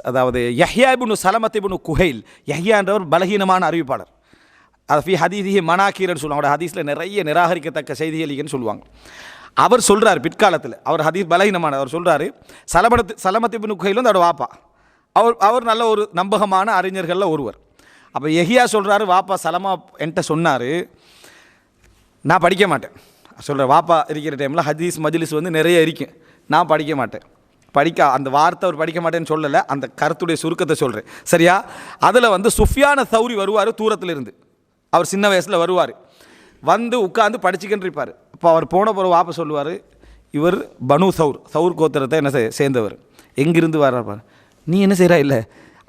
அதாவது யஹ்யா இப்னு சலமத் இப்னு குஹைல். யஹ்யா என்றவர் பலகீனமான அறிவிப்பாளர். அது ஃபி ஹதீதி மனாக்கீரன்னு சொல்லுவாங்க. அவரோட ஹதீஸில் நிறைய நிராகரிக்கத்தக்க செய்திகளின்னு சொல்லுவாங்க. அவர் சொல்கிறார் பிற்காலத்தில் அவர் ஹதீஸ் பலகீனமான அவர் சொல்கிறார் சலமத் சலமத் இப்னு குஹைல் வந்து அவரோட வாப்பா. அவர் அவர் நல்ல ஒரு நம்பகமான அறிஞர்களில் ஒருவர். அப்போ எஹியா சொல்கிறாரு வாப்பா சலமா என்கிட்ட சொன்னார் நான் படிக்க மாட்டேன். சொல்கிறேன் வாப்பா இருக்கிற டைமில் ஹதீஸ் மஜ்லிஸ் வந்து நிறைய இருக்கும் நான் படிக்க மாட்டேன். படிக்க அந்த வார்த்தை அவர் படிக்க மாட்டேன்னு சொல்லலை அந்த கருத்துடைய சுருக்கத்தை சொல்கிறேன் சரியா? அதில் வந்து சுஃபியான சௌரி வருவார் தூரத்தில் இருந்து அவர் சின்ன வயசில் வருவார். வந்து உட்காந்து படிச்சுக்கின்னு இருப்பார். இப்போ அவர் போன பிறகு வாப்ப சொல்லுவார் இவர் பனு சௌர். சௌர் கோத்திரத்தை என்ன சேர்ந்தவர். எங்கிருந்து வர்றார் நீ என்ன செய்கிறா இல்லை?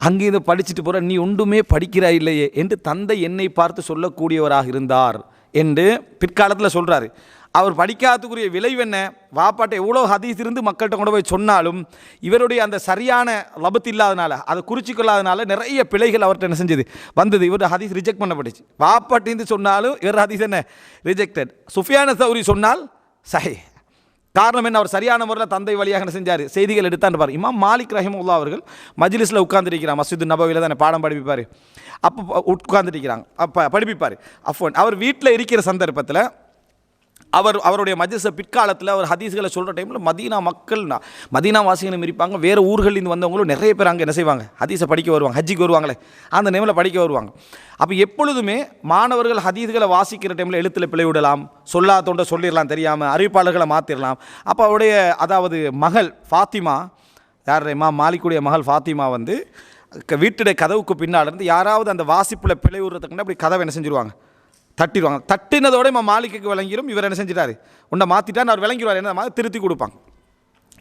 அங்கேருந்து படிச்சுட்டு போகிற நீ ஒன்றுமே படிக்கிறாய் இல்லையே என்று தந்தை என்னை பார்த்து சொல்லக்கூடியவராக இருந்தார் என்று பிற்காலத்தில் சொல்கிறாரு அவர் படிக்காததுக்குரிய விளைவு என்ன? வாப்பாட்டை எவ்வளோ ஹதீஸ் இருந்து மக்கள்கிட்ட கொண்டு போய் சொன்னாலும் இவருடைய அந்த சரியான லபத்து இல்லாதனால அதை குறிச்சு கொள்ளாதனால நிறைய பிழைகள் அவர்கிட்ட என்ன செஞ்சது? வந்தது. இவர் ஹதீஸ் ரிஜெக்ட் பண்ணப்பட்டுச்சு. வாப்பாட்டிருந்து சொன்னாலும் இவர் ஹதீஸ் என்ன? ரிஜெக்டட் சுஃபியான சௌரி சொன்னால் சஹி. காரணம் என்ன? அவர் சரியான முறையில் தந்தை வழியாக என்ன செஞ்சார்? செய்திகள் எடுத்தான்னு பாரு. இமாம் மாலிக் ரஹிமுல்லா அவர்கள் மஜ்லிஸில் உட்காந்துருக்கிறார் மஸ்ஜித் நபவியில் தானே பாடம் படிப்பிப்பார். அப்போ உட்காந்துருக்கிறாங்க அப்போ படிப்பிப்பார். அஃபோன் அவர் வீட்டில் இருக்கிற சந்தர்ப்பத்தில் அவர் அவருடைய மஜ்லிஸை பிற்காலத்தில் அவர் ஹதீஸ்களை சொல்கிற டைமில் மதீனா மக்கள்னா மதீனா வாசிகளும் இருப்பாங்க வேறு ஊர்களிலிருந்து வந்தவங்களும் நிறைய பேர் அங்கே என்ன செய்வாங்க? ஹதீஸை படிக்க வருவாங்க ஹஜ்ஜிக்கு வருவாங்களே அந்த நேமில் படிக்க வருவாங்க. அப்போ எப்பொழுதுமே மாணவர்கள் ஹதீஸ்களை வாசிக்கிற டைமில் எழுத்தில் பிழை விடலாம் சொல்லாதோண்ட சொல்லிடலாம் தெரியாமல் அறிவிப்பாளர்களை மாற்றிடலாம் அப்போ அவருடைய அதாவது மகள் ஃபாத்திமா யார் மா மாலிக்குடைய மகள் ஃபாத்திமா வந்து க- வீட்டுடைய கதவுக்கு பின்னால் இருந்து யாராவது அந்த வாசிப்பில் பிழை விடுறதுக்குன்னா அப்படி கதவை என்ன செஞ்சிருவாங்க? தட்டிடுவாங்க. தட்டினதோட இவன் மாளிகைக்கு விளங்கிடும் இவர் என்ன செஞ்சிட்டாரு? உன்னை மாற்றிட்டான்னு அவர் விளங்கிடுவார். என்ன மாதிரி திருத்தி கொடுப்பாங்க.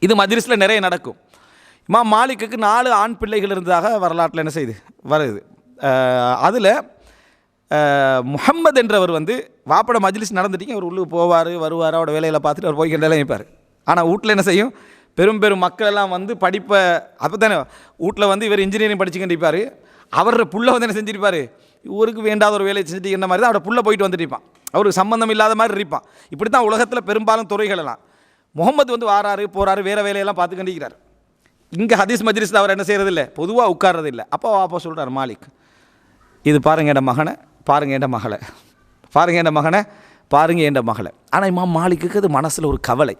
இது மஜ்லிஸில் நிறைய நடக்கும். இம்மா மாலிக்குக்கு நாலு ஆண் பிள்ளைகள் இருந்ததாக வரலாற்றில் என்ன செய்யுது வருது. அதில் முஹம்மது என்றவர் வந்து வாப்பட மஜ்லிஸ் நடந்துட்டீங்க. அவர் உள்ளுக்கு போவார் வருவார் அவரோட வேலையில் பார்த்துட்டு அவர் போய் கண்டெல்லாம் வைப்பார் ஆனால் வீட்டில் என்ன செய்யும்? பெரும் பெரும் மக்கள் எல்லாம் வந்து படிப்பை அப்போ தானே வீட்டில் வந்து இவர் இன்ஜினியரிங் படிச்சுக்கிட்டு இருப்பார். அவரோட புள்ள வந்து என்ன செஞ்சிருப்பார்? இவருக்கு வேண்டாத ஒரு வேலையை செஞ்சுட்டு என்ன மாதிரி தான் அவரை புள்ள போயிட்டு வந்துட்டு இருப்பான். அவருக்கு சம்மந்தம் இல்லாத மாதிரி இருப்பான். இப்படி தான் உலகத்தில் பெரும்பாலும் துறைகள் எல்லாம் முகமது வந்து வாராரு போகிறாரு வேறு வேலையெல்லாம் பார்த்து கண்டிக்கிறார் இங்கே ஹதீஸ் மஜ்ரிஸில் அவர் என்ன செய்கிறது இல்லை பொதுவாக உட்கார்றது இல்லை அப்போ அப்போ சொல்கிறார் மாலிக் இது பாருங்க என் மகனை பாருங்க என் மகளை. பாருங்க என் மகனை பாருங்க என் மகளை. ஆனால் இம்மா மாலிக்குக்கு அது மனசில் ஒரு கவலை.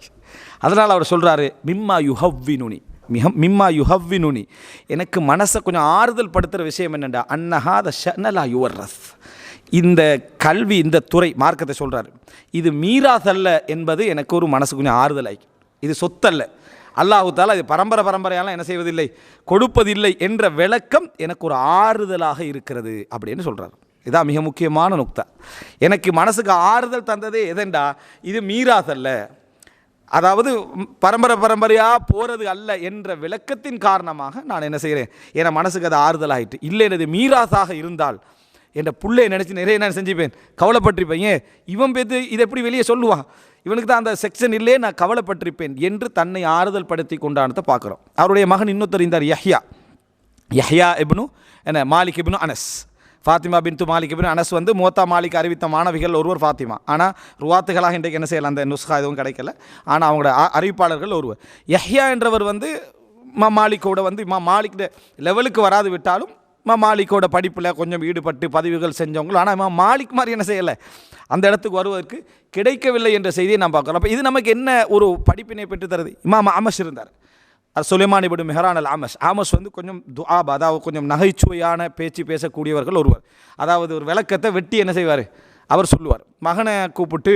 அதனால் அவர் சொல்கிறாரு மிம்மா யுஹவ்வினுனி. மிக மிம்மா யுஹவ்வினுனி. எனக்கு மனசை கொஞ்சம் ஆறுதல் படுத்துகிற விஷயம் என்னென்னா அன்னஹாத ஷனலா யுவர்ரஸ். இந்த கல்வி இந்த துறை மார்க்கத்தை சொல்கிறாரு இது மீராதல்ல என்பது எனக்கு ஒரு மனசு கொஞ்சம் ஆறுதலாய். இது சொத்தல்ல. அல்லாஹு தாலா இது பரம்பரை பரம்பரையெல்லாம் என்ன செய்வதில்லை? கொடுப்பதில்லை என்ற விளக்கம் எனக்கு ஒரு ஆறுதலாக இருக்கிறது அப்படின்னு சொல்கிறார் இதான் மிக முக்கியமான நுக்தா. எனக்கு மனசுக்கு ஆறுதல் தந்ததே எதெண்டா? இது மீராதல்ல அதாவது பரம்பரை பரம்பரையாக போகிறது அல்ல என்ற விளக்கத்தின் காரணமாக நான் என்ன செய்கிறேன்? என் மனசுக்கு அது ஆறுதலாயிட்டு இல்லை எனது மீராசாக இருந்தால் என் பிள்ளையை நினச்சி நிறைய நான் செஞ்சுப்பேன். கவலைப்பட்டிருப்பேன். ஏன்? இவன் பேத்து இதை எப்படி வெளியே சொல்லுவான்? இவனுக்கு தான் அந்த செக்ஷன் இல்லையே நான் கவலைப்பட்டிருப்பேன் என்று தன்னை ஆறுதல் படுத்தி கொண்டானதை பார்க்குறோம். அவருடைய மகன் இன்னொருத்தர் இருந்தார் யஹ்யா. யஹ்யா இப்னு என்ன மாலிக் இப்னு அனஸ். ஃபாத்திமா பின்து மாலிக் பின் அனஸ் வந்து மோத்தா மாலிக் அறிவித்த மாணவிகள் ஒருவர் ஃபாத்திமா. ஆனால் ருவாத்துகளாக இன்றைக்கு என்ன செய்யலாம்? அந்த நுஸ்கா எதுவும் கிடைக்கல. ஆனால் அவங்களோட அ- அறிவிப்பாளர்கள் ஒருவர். யஹ்யா என்றவர் வந்து மா மாலிக்கோட வந்து மா மாலிக் லெவலுக்கு வராது விட்டாலும் மா மாலிக்கோட படிப்பில் கொஞ்சம் ஈடுபட்டு பதிவுகள் செஞ்சவங்களும் ஆனால் மா மாலிக் மாதிரி என்ன செய்யலை? அந்த இடத்துக்கு வருவதற்கு கிடைக்கவில்லை என்ற செய்தியை நாம் பார்க்குறோம். அப்போ இது நமக்கு என்ன ஒரு படிப்பினை பெற்று தருது இமாம் அமஷ் இருந்தார். அது சுலைமான் இபடு மெஹரான் அல் ஆமஸ் ஆமஸ் வந்து கொஞ்சம் துஆப் அதாவது கொஞ்சம் நகைச்சுவையான பேச்சு பேசக்கூடியவர்கள் ஒருவர். அதாவது ஒரு விளக்கத்தை வெட்டி என்ன செய்வார்? அவர் சொல்லுவார். மகனை கூப்பிட்டு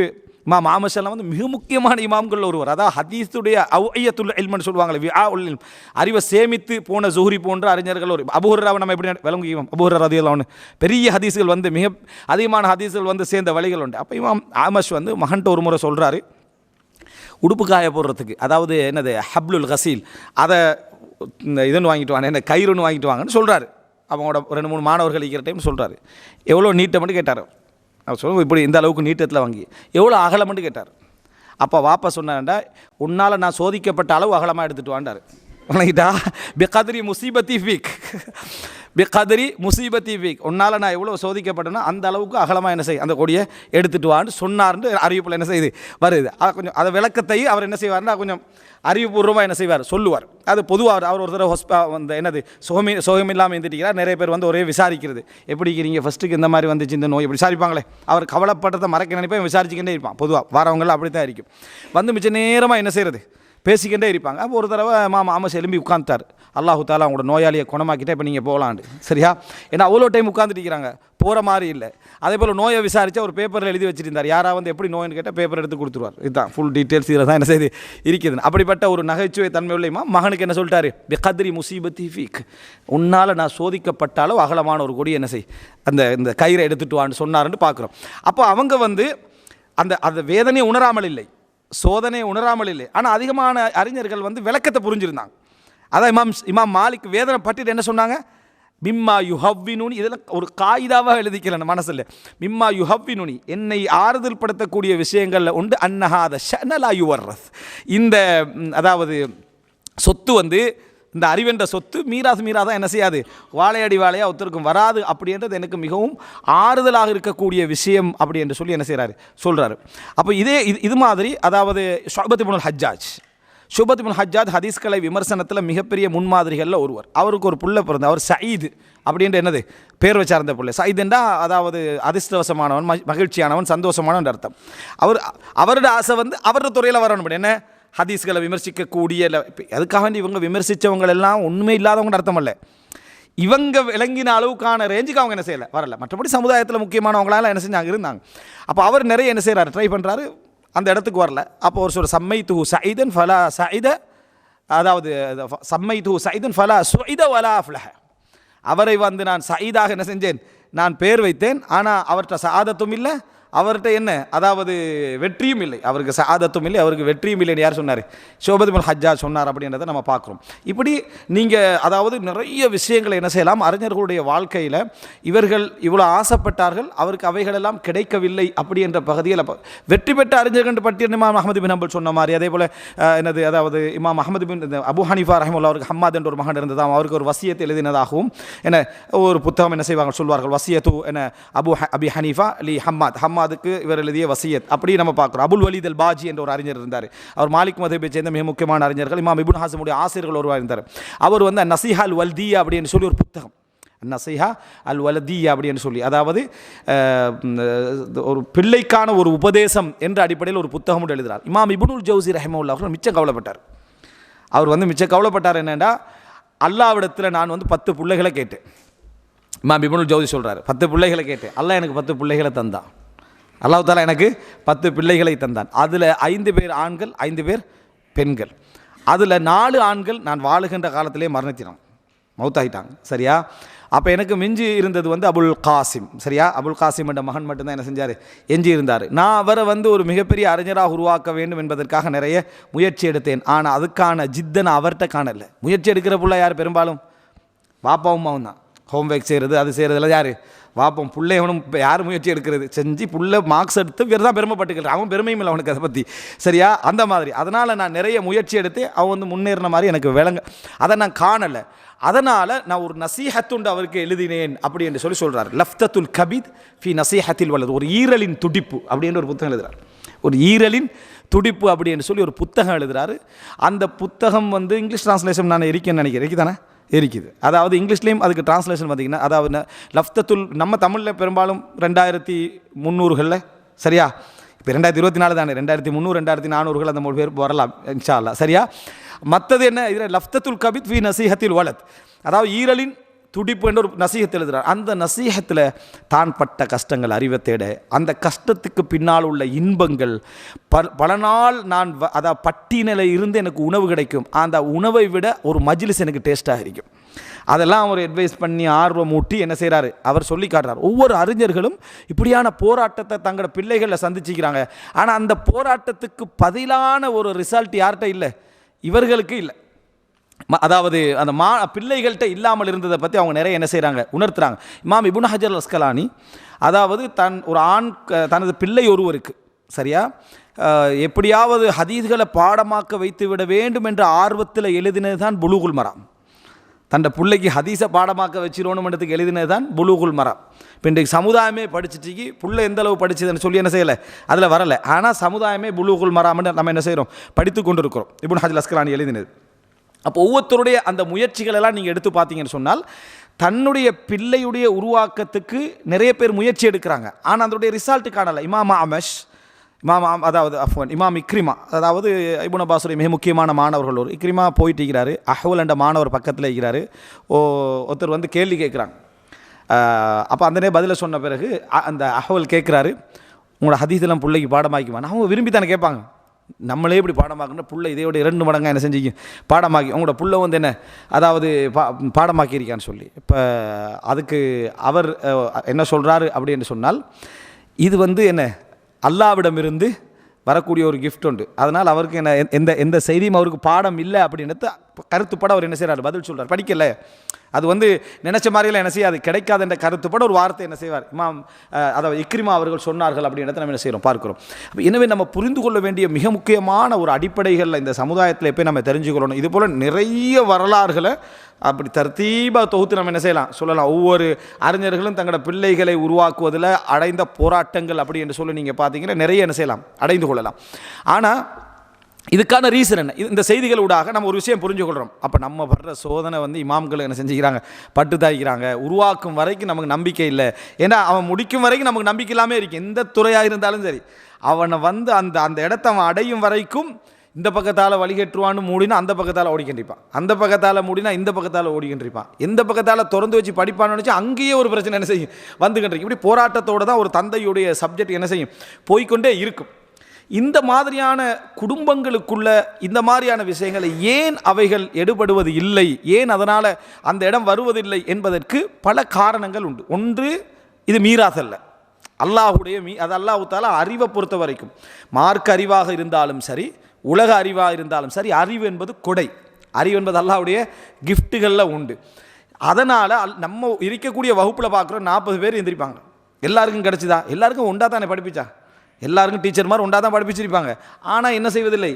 இமாம் மாமஸ் எல்லாம் வந்து மிக முக்கியமான இமாம்கள் ஒருவர். அதாவது ஹதீஸுடைய அவ்ஐயத்துல் இல்மன் சொல்லுவாங்களே விஆ உல் இல்ம். அறிவை சேமித்து போன ஜுஹரி போன்ற அறிஞர்கள் ஒரு அபுஹர்ராவை நம்ம எப்படி விளங்குவோம் அபுஹர் ரதியெல்லாம் ஒன்று பெரிய ஹதீஸ்கள் வந்து மிக அதிகமான ஹதீஸ்கள் வந்து சேர்ந்த வழிகள் உண்டு. அப்போ இமாம் ஆமஸ் வந்து மகன்ட்ட ஒரு முறை சொல்கிறாரு உடுப்பு காய போடுறதுக்கு. அதாவது என்னது? ஹப்லுல் கசீல். அதை இந்த இதுன்னு வாங்கிட்டு வாங்க. என்ன கயிறுன்னு வாங்கிட்டு வாங்கன்னு சொல்கிறாரு அவங்களோட ரெண்டு மூணு மாணவர்கள் இருக்கிற டைம் சொல்கிறாரு எவ்வளோ நீட்டை மட்டும் கேட்டார். அவர் சொல்லுவோம் இப்படி இந்த அளவுக்கு நீட்டத்தில் வாங்கி. எவ்வளோ அகலம் மட்டும் கேட்டார். அப்போ வாப்பா சொன்னாண்டா உன்னால் நான் சோதிக்கப்பட்ட அளவு அகலமாக எடுத்துகிட்டு வாண்டார் வணங்கிட்டா. பிகாதிரி முசீபத்தி ஃபீக். பிகதிரி முசீபத்தி ஃபீக் உன்னால் நான் எவ்வளோ சோதிக்கப்பட்டேனோ அந்த அளவுக்கு அகலமாக என்ன செய் அந்த கொடியை எடுத்துட்டு வான்னு சொன்னார்னு அறிவிப்பில் என்ன செய்யுது வருது. கொஞ்சம் அதை விளக்கத்தை அவர் என்ன செய்வார்னா கொஞ்சம் அறிவுபூர்வமாக என்ன செய்வார் சொல்லுவார். அது பொதுவாக அவர் ஒரு தடவை ஹொஸ்பா அந்த என்னது சுகமி சுகமில்லாமல் இருந்துட்டீங்களா நிறைய பேர் வந்து ஒரே விசாரிக்கிறது. எப்படி இருக்கிறீங்க ஃபஸ்ட்டுக்கு இந்த மாதிரி வந்துச்சு இந்த நோய் எப்படி விசாரிப்பாங்களே. அவர் கவலைப்பட்டதை மறக்க நினைப்பேன் விசாரிச்சுக்கிட்டே இருப்பான். பொதுவாக வரவங்களாம் அப்படி தான் இருக்கும். வந்து மிச்ச நேரமாக என்ன செய்கிறது பேசிக்கிட்டே இருப்பாங்க. அப்போ ஒரு தடவை மாமா ஆமாம் எலும்பி உட்காந்துட்டார் அல்லாஹு தாலா அவங்களோட நோயாளியை குணமாக்கிட்டே இப்போ நீங்கள் போகலான்னு சரியா? ஏன்னா அவ்வளோ டைம் உட்காந்துட்டு இருக்கிறாங்க. போகிற மாதிரி இல்லை. அதே போல் நோயை விசாரித்து ஒரு பேப்பரில் எழுதி வச்சிருந்தார். யாராக வந்து எப்படி நோயின்னு கேட்டால் பேப்பர் எடுத்து கொடுத்துருவார். இதுதான் ஃபுல் டீட்டெயில்ஸ் இதில் தான் என்ன செய்து இருக்குது அப்படிப்பட்ட ஒரு நகைச்சுவை தன்மை உள்ளையுமா மகனுக்கு என்ன சொல்லிட்டாரு? பிகத்ரி முசீபத்தி ஃபீக். உன்னால் நான் சோதிக்கப்பட்டாலும் அகலமான ஒரு கொடி என்ன செய்? அந்த இந்த கயிறை எடுத்துட்டு வான்னு சொன்னார்ன்னு பார்க்குறோம். அப்போ அவங்க வந்து அந்த அந்த வேதனையை உணராமல் இல்லை. சோதனையை உணராமல் இல்லை ஆனால் அதிகமான அறிஞர்கள் வந்து விளக்கத்தை புரிஞ்சிருந்தாங்க. அதான் இமாம் இமாம் மாலிக் வேதனை பற்றிட்டு என்ன சொன்னாங்க? மிம்மா யுஹவ்வினுனி இதெல்லாம் ஒரு காகிதாவாக எழுதிக்கிறேன் மனசில். மிம்மா யுஹவ்வினுனி என்னை ஆறுதல் படுத்தக்கூடிய விஷயங்களில் உண்டு. அன்னஹாத ஷனலா யுவர்ரஸ். இந்த அதாவது சொத்து வந்து இந்த அறிவென்ற சொத்து மீறாது மீறாத என்ன செய்யாது? வாழையடி வாழையாக ஒருத்தருக்கும் வராது அப்படின்றது எனக்கு மிகவும் ஆறுதலாக இருக்கக்கூடிய விஷயம் அப்படி என்று சொல்லி என்ன செய்கிறாரு சொல்கிறாரு அப்போ இதே இது இது மாதிரி அதாவது ஷோபத்தி ஹஜ்ஜாஜ். ஷுபத் பின் ஹஜ்ஜாத் ஹதீஸ்கலை விமர்சனத்தில் மிகப்பெரிய முன்மாதிரிகளில் ஒருவர். அவருக்கு ஒரு புள்ள பிறந்த அவர் சயீது அப்படின்ற என்னது? பேர் வச்சார்ந்த பிள்ளை. சயீதுண்டா அதாவது அதிர்ஷ்டவசமானவன் மகிழ்ச்சியானவன் சந்தோஷமானவன் அர்த்தம். அவர் அவரோட ஆசை வந்து அவரோட துறையில் வரணும். என்ன? ஹதீஸ்களை விமர்சிக்கக்கூடிய இல்ல- அதுக்காக வேண்டி இவங்க விமர்சித்தவங்க எல்லாம் ஒன்றுமே இல்லாதவங்க அர்த்தம் இல்லை. இவங்க விளங்கின அளவுக்கான ரேஞ்சுக்கு அவங்க என்ன செய்யலை? வரல. மற்றபடி சமுதாயத்தில் முக்கியமானவங்களால என்ன செஞ்சாங்க? இருந்தாங்க. அப்போ அவர் நிறைய என்ன செய்கிறாரு ட்ரை பண்ணுறாரு அந்த இடத்துக்கு வரல. அப்போ ஒரு சொல்ற சம்மை தூ சைதன் ஃபலா சைத அதாவது சம்மை தூ சைதன் ஃபலா சுஇத வலா அஃப்லஹ. அவரை வந்து நான் சைதாக என்ன செஞ்சேன்? நான் பேர் வைத்தேன். ஆனால் அவர்கிட்ட சாதத்தும் இல்லை. அவர்கிட்ட என்ன? அதாவது வெற்றியும் இல்லை. அவருக்கு சாதத்தும் இல்லை. அவருக்கு வெற்றியும் இல்லைன்னு யார் சொன்னார்? ஷோபதிமல் ஹஜ்ஜா சொன்னார் அப்படின்றத நம்ம பார்க்குறோம். இப்படி நீங்கள் அதாவது நிறைய விஷயங்களை என்ன செய்யலாம்? அறிஞர்களுடைய வாழ்க்கையில் இவர்கள் இவ்வளோ ஆசைப்பட்டார்கள் அவருக்கு அவைகளெல்லாம் கிடைக்கவில்லை அப்படி என்ற பகுதியில் வெற்றி பெற்ற அறிஞர்கள் பற்றி இமாம் அஹமது பின் ஹம்பல் சொன்ன மாதிரி அதே போல் என்னது அதாவது இமாம் அஹமது பின் இந்த அபு ஹனிஃபா ரஹமுல்லா அவருக்கு ஹம்மாத் என்ற ஒரு மகன் இருந்ததாகவும் அவருக்கு ஒரு வசியத்தை எழுதினதாகவும் என்ன ஒரு புத்தகம் என்ன செய்வாங்க சொல்வார்கள்? வசியத்து என்ன அபு ஹ- அபி ஹனீஃபா அலி ஹம்மாத் ஹம்மாதுக்கு இவர் எழுதிய வசியத். அப்படி நம்ம பார்க்குறோம். அபுல் வலித் அல் பாஜி என்ற ஒரு அறிஞர் இருந்தார். அவர் மாலிக் மதபை சேர்ந்த மிக முக்கியமான அறிஞர்கள். இமாம் இபுன் ஹாசமுடைய ஆசிரியர்கள் ஒருவர் இருந்தார். அவர் வந்து நசிஹால் வல்தி அப்படின்னு சொல்லி ஒரு புத்தகம். நசைஹா அல் வலதி அப்படின்னு சொல்லி. அதாவது ஒரு பிள்ளைக்கான ஒரு உபதேசம் என்ற அடிப்படையில் ஒரு புத்தகம் எழுதுகிறார் இமாம் இபுனுல் ஜவுசி ரஹமுல்லா அவர்கள் மிச்சம் கவலைப்பட்டார். அவர் வந்து மிச்சம் கவலைப்பட்டார் என்னென்னா அல்லாவிடத்தில் நான் வந்து பத்து பிள்ளைகளை கேட்டேன். இமாம் இபுனுல் ஜவுசி சொல்கிறார் பத்து பிள்ளைகளை கேட்டேன். அல்லாஹ் எனக்கு பத்து பிள்ளைகளை தந்தான். அல்லாவுதாலா எனக்கு பத்து பிள்ளைகளை தந்தான். அதில் ஐந்து பேர் ஆண்கள் ஐந்து பேர் பெண்கள். அதில் நாலு ஆண்கள் நான் வாழுகின்ற காலத்திலே மரணித்தினான் மௌத்தாகிட்டாங்க சரியா? அப்போ எனக்கு மிஞ்சி இருந்தது வந்து அபுல் காசிம். சரியா? அபுல் காசிம் என்ற மகன் மட்டும்தான் என்ன செஞ்சார்? எஞ்சி இருந்தார் நான் அவரை வந்து ஒரு மிகப்பெரிய அறிஞராக உருவாக்க வேண்டும் என்பதற்காக நிறைய முயற்சி எடுத்தேன். ஆனால் அதுக்கான ஜித்தனை அவர்கிட்ட காணலை. முயற்சி எடுக்கிற பிள்ளை யார்? பெரும்பாலும் வாப்பாவும் அம்மாவும் தான் ஹோம்ஒர்க் செய்கிறது அது செய்கிறதுல யார்? வாப்பம் பிள்ளைவனும் இப்போ யார் முயற்சி எடுக்கிறது? செஞ்சு புள்ள மார்க்ஸ் எடுத்து வேறு தான் பெருமைப்பட்டுக்கிறான் அவன் பெருமையும் இல்லை அவனுக்கு அதை பற்றி சரியா? அந்த மாதிரி. அதனால் நான் நிறைய முயற்சி எடுத்து அவன் வந்து முன்னேறின மாதிரி எனக்கு விளங்க அதை நான் காணலை. அதனால் நான் ஒரு நசீஹத்துண்டு அவருக்கு எழுதினேன் அப்படி என்று சொல்லி சொல்கிறார் லஃப்தத்துல் கபீத் ஃபி நசீஹத்தில் வல்லது ஒரு ஈரலின் துடிப்பு அப்படின்னு ஒரு புத்தகம் எழுதுறார். ஒரு ஈரலின் துடிப்பு அப்படி என்று சொல்லி ஒரு புத்தகம் எழுதுகிறாரு அந்த புத்தகம் வந்து இங்கிலீஷ் டிரான்ஸ்லேஷன் நான் இருக்கேன்னு நினைக்கிறேன். தானே? இருக்குது அதாவது இங்கிலீஷ்லேயும் அதுக்கு டிரான்ஸ்லேஷன் பார்த்திங்கன்னா அதாவது லஃப்தத்துல் நம்ம தமிழில் பெரும்பாலும் ரெண்டாயிரத்தி முந்நூறுகளில் சரியா? இப்போ ரெண்டாயிரத்தி இருபத்தி நாலு தானே ரெண்டாயிரத்தி முந்நூறு ரெண்டாயிரத்தி நானூறுகள் அந்த மூணு பேர் வரலாம் இன்ஷா அல்லா சரியா? மற்றது என்ன? இதில் லஃப்தத்துல் கபித் வி நசீஹத்தில் வலத். அதாவது ஈரலின் துடிப்பு என்ற ஒரு நசீகத்தை எழுதுகிறார் அந்த நசீகத்தில் தான் பட்ட கஷ்டங்கள் அறிவை தேட அந்த கஷ்டத்துக்கு பின்னால் உள்ள இன்பங்கள் ப பல நாள் நான் வ- அதாவது பட்டியலில் இருந்து எனக்கு உணவு கிடைக்கும். அந்த உணவை விட ஒரு மஜ்லிஸ் எனக்கு டேஸ்ட்டாக இருக்கும். அதெல்லாம் அவர் அட்வைஸ் பண்ணி ஆர்வம் ஊட்டி என்ன செய்கிறாரு அவர் சொல்லி காட்டுறார். ஒவ்வொரு அறிஞர்களும் இப்படியான போராட்டத்தை தங்களோட பிள்ளைகளில் சந்திச்சுக்கிறாங்க. ஆனால் அந்த போராட்டத்துக்கு பதிலான ஒரு ரிசல்ட் யார்கிட்ட இல்லை? இவர்களுக்கு இல்லை. அதாவது அந்த மா பிள்ளைகள்கிட்ட இல்லாமல் இருந்ததை பற்றி அவங்க நிறைய என்ன செய்கிறாங்க உணர்த்துறாங்க. இமாம் இபுன் ஹஜர் அஸ்கலானி அதாவது தன் ஒரு ஆண் தனது பிள்ளை ஒருவருக்கு சரியா? எப்படியாவது ஹதீஸ்களை பாடமாக்க வைத்து விட வேண்டும் என்ற ஆர்வத்தில் எழுதினது தான் புலுகுல் மரம். தன்னை பிள்ளைக்கு ஹதீஸை பாடமாக்க வச்சிடணுன்றதுக்கு எழுதினது தான் புலூகுல் மரம். இப்போ இன்றைக்கு சமுதாயமே படிச்சுட்டு புள்ள எந்த அளவு படிச்சதுன்னு சொல்லி என்ன செய்யலை? அதில் வரலை. ஆனால் சமுதாயமே புலூகுல் மராம்னு நம்ம என்ன செய்கிறோம் படித்து கொண்டு இருக்கிறோம் இப்போ ஹஜில் அஸ்கலானி எழுதினது. அப்போ ஒவ்வொருத்தருடைய அந்த முயற்சிகள் எல்லாம் நீங்கள் எடுத்து பார்த்தீங்கன்னு சொன்னால் தன்னுடைய பிள்ளையுடைய உருவாக்கத்துக்கு நிறைய பேர் முயற்சி எடுக்கிறாங்க. ஆனால் அதனுடைய ரிசல்ட் காணலை. இமாமா அமஷ் இமாம் அதாவது அஃப்வன் இமாம் இக்ரிமா அதாவது இபுன் அப்பாஸுடைய மிக முக்கியமான மாணவர்கள் ஒரு இக்ரிமா போயிட்டு இருக்கிறாரு. அஹ்வல் என்ற மாணவர் பக்கத்தில் இருக்கிறாரு. ஓ ஒருத்தர் வந்து கேள்வி கேட்குறாங்க. அப்போ அந்த பதிலை சொன்ன பிறகு அ- அந்த அஹ்வல் கேட்குறாரு. உங்களோட ஹதீஸெல்லாம் பிள்ளைக்கு பாடமாக்கிவான் அவங்க விரும்பி தானே கேட்பாங்க. நம்மளே இப்படி பாடமாக்கணும் புள்ள இதையோட இரண்டு மடங்காக என்ன செஞ்சீங்க பாடமாக்கி உங்களோட புள்ள வந்து என்ன அதாவது பா பாடமாக்கியிருக்கான்னு சொல்லி. இப்போ அதுக்கு அவர் என்ன சொல்கிறாரு அப்படின்னு சொன்னால் இது வந்து என்ன அல்லாவிடமிருந்து வரக்கூடிய ஒரு கிஃப்ட் உண்டு. அதனால் அவருக்கு என்ன எந்த- எந்த எந்த செய்தியும் அவருக்கு பாடம் இல்லை அப்படின்றது கருத்துப்பட அவர் என்ன செய்கிறார் பதில் சொல்கிறார் படிக்கலை. அது வந்து நினச்ச மாதிரியெல்லாம் என்ன செய்யாது? கிடைக்காது என்ற கருத்துப்பட ஒரு வார்த்தை என்ன செய்வார்? இமாம் அதை அதாவது இக்ரிமா அவர்கள் சொன்னார்கள் அப்படின்றத நம்ம என்ன செய்கிறோம் பார்க்கிறோம். அப்ப எனவே நம்ம புரிந்து கொள்ள வேண்டிய மிக முக்கியமான ஒரு அடிப்படைகளில் இந்த சமுதாயத்தில் எப்போ நம்ம தெரிஞ்சுக்கொள்ளணும். இது போல் நிறைய வரலாறுகளை அப்படி தர்த்தீபாக தொகுத்து நம்ம என்ன செய்யலாம்? சொல்லலாம். ஒவ்வொரு அறிஞர்களும் தங்களோட பிள்ளைகளை உருவாக்குவதில் அடைந்த போராட்டங்கள் அப்படி என்று சொல்லி நீங்கள் பார்த்தீங்கன்னா நிறைய என்ன செய்யலாம்? அடைந்து கொள்ளலாம். ஆனால் இதுக்கான ரீசன் என்ன? இது- இந்த செய்திகள் ஊடாக நம்ம ஒரு விஷயம் புரிஞ்சு கொள்கிறோம் அப்போ நம்ம வர்ற சோதனை வந்து இமாம்கள் என்ன செஞ்சுக்கிறாங்க? பட்டு தாய்க்கிறாங்க. உருவாக்கும் வரைக்கும் நமக்கு நம்பிக்கை இல்லை. ஏன்னா அவன் முடிக்கும் வரைக்கும் நமக்கு நம்பிக்கை இல்லாமல் இருக்கு. எந்த துறையாக இருந்தாலும் சரி. அவனை வந்து அந்த அந்த இடத்த அவன் அடையும் வரைக்கும் இந்த பக்கத்தால் வழிகட்டுவான்னு மூடினா அந்த பக்கத்தால் ஓடிக்கின்றிருப்பான் அந்த பக்கத்தால் மூடினா இந்த பக்கத்தால் ஓடிக்கின்றிருப்பான் எந்த பக்கத்தால் திறந்து வச்சு படிப்பான்னு நினச்சி அங்கேயே ஒரு பிரச்சனை என்ன செய்யும்? வந்துக்கிட்டு இப்படி போராட்டத்தோடு தான் ஒரு தந்தையுடைய சப்ஜெக்ட் என்ன செய்யும்? போய்க்கொண்டே இருக்கும். இந்த மாதிரியான குடும்பங்களுக்குள்ள இந்த மாதிரியான விஷயங்களை ஏன் அவைகள் எடுபடுவது இல்லை? ஏன் அதனால் அந்த இடம் வருவதில்லை என்பதற்கு பல காரணங்கள் உண்டு. ஒன்று இது மீறாதல்ல அல்லாஹுடைய மீ அது அல்லாஹு அறிவை பொறுத்த வரைக்கும். மார்க்க அறிவாக இருந்தாலும் சரி உலக அறிவாக இருந்தாலும் சரி அறிவு என்பது கொடை. அறிவு என்பது அல்லாஹுடைய கிஃப்ட்டுகளில் உண்டு. அதனால் நம்ம இருக்கக்கூடிய வகுப்பில் பார்க்குறோம் நாற்பது பேர் எந்திரிப்பாங்க. எல்லாருக்கும் கிடச்சிதா? எல்லாருக்கும் ஒன்றா தானே படிப்பிச்சா? எல்லாருக்கும் டீச்சர் மாதிரி ஒன்றா தான் படிப்பிச்சிருப்பாங்க. ஆனால் என்ன செய்வதில்லை?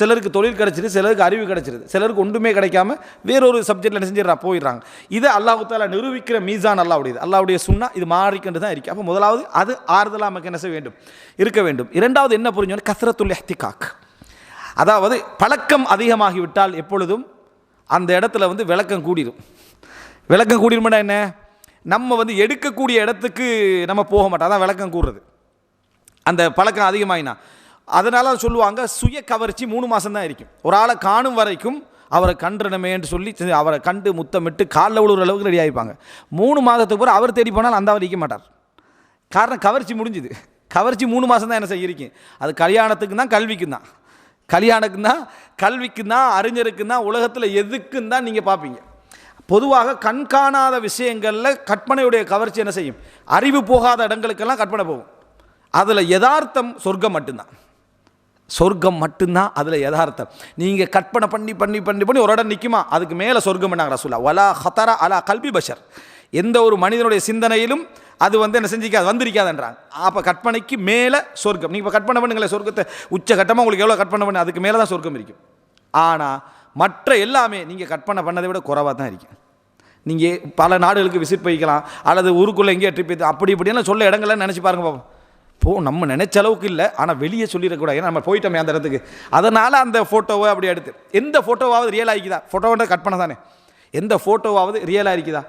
சிலருக்கு தொழில் கிடச்சிருது சிலருக்கு அறிவு கிடச்சிருது. சிலருக்கு ஒன்றுமே கிடைக்காம வேறொரு சப்ஜெக்டில் என்ன செஞ்சிடறா போயிடுறாங்க. இதை அல்லாஹுத்தால நிரூபிக்கிற மீசான் அல்லாவுடையது. அல்லாவுடைய சுன்னா இது மாறிக்கொண்டு தான் இருக்கு. அப்போ முதலாவது அது ஆறுதலாக நமக்கு என்ன செய்ய வேண்டும்? இருக்க வேண்டும். இரண்டாவது என்ன புரிஞ்சோன்னா கசரத்துல் எஹ்திகாக் அதாவது பழக்கம் அதிகமாகிவிட்டால் எப்பொழுதும் அந்த இடத்துல வந்து விளக்கம் கூடிடும் விளக்கம் கூடிடுமாடா என்ன? நம்ம வந்து எடுக்கக்கூடிய இடத்துக்கு நம்ம போக மாட்டோம். அதான் விளக்கம் கூடுறது அந்த பழக்கம் அதிகமாயினா. அதனால் சொல்லுவாங்க சுய கவர்ச்சி மூணு மாதம் தான் இருக்கும். ஒரு ஆளை காணும் வரைக்கும் அவரை கன்றனமே என்று சொல்லி அவரை கண்டு முத்தமிட்டு காலில் விழுற அளவுக்கு ரெடி ஆகிப்பாங்க மூணு மாதத்துக்கு பிறகு அவர் தேடி போனால் அந்த அவர் இருக்க மாட்டார். காரணம் கவர்ச்சி முடிஞ்சுது. கவர்ச்சி மூணு மாதம் தான் என்ன செய்யிருக்கும் அது கல்யாணத்துக்கு தான் கல்விக்கும் தான். கல்யாணத்துக்கு தான் கல்விக்கு தான் அறிஞருக்கு தான் உலகத்தில் எதுக்குன்னு தான் நீங்கள் பார்ப்பீங்க. பொதுவாக கண்காணாத விஷயங்களில் கற்பனையுடைய கவர்ச்சி என்ன செய்யும்? அறிவு போகாத இடங்களுக்கெல்லாம் கற்பனை போகும். அதில் யதார்த்தம் சொர்க்கம் மட்டும்தான். சொர்க்கம் மட்டும்தான் அதில் யதார்த்தம். நீங்கள் கற்பனை பண்ணி பண்ணி பண்ணி பண்ணி ஒரு இடம் நிற்குமா அதுக்கு மேலே சொர்க்கம் பண்ணாங்க ரசூலா வலா ஹத்தரா அலா கல்வி பஷர். எந்த ஒரு மனிதனுடைய சிந்தனையிலும் அது வந்து என்ன செஞ்சிக்காது வந்திருக்காதுன்றாங்க. அப்போ கற்பனைக்கு மேலே சொர்க்கம். நீங்கள் இப்போ கற்பனை பண்ணுங்களேன் சொர்க்கத்தை உச்சகட்டமாக உங்களுக்கு எவ்வளோ கற்பனை பண்ணு அதுக்கு மேலே தான் சொர்க்கம் இருக்கும். ஆனால் மற்ற எல்லாமே நீங்கள் கற்பனை பண்ணதை விட குறைவாக தான் இருக்கும். நீங்கள் பல நாடுகளுக்கு விசிட் போய்க்கலாம் அல்லது ஊருக்குள்ளே எங்கேயோ ட்ரிப் அப்படி இப்படின்னு சொல்ல இடங்கள்லாம் நினச்சி பாருங்க பாப்போம். போ நம்ம நினைச்ச அளவுக்கு இல்லை. ஆனால் வெளியே சொல்லிடக்கூடாது. ஏன்னா நம்ம போயிட்டோமே அந்த இடத்துக்கு. அதனால் அந்த ஃபோட்டோவை அப்படி எடுத்து எந்த ஃபோட்டோவாவது ரியல் ஆகிக்குதா? கட் பண்ணதானே. தானே எந்த ஃபோட்டோவாவது ரியலாக இருக்குதா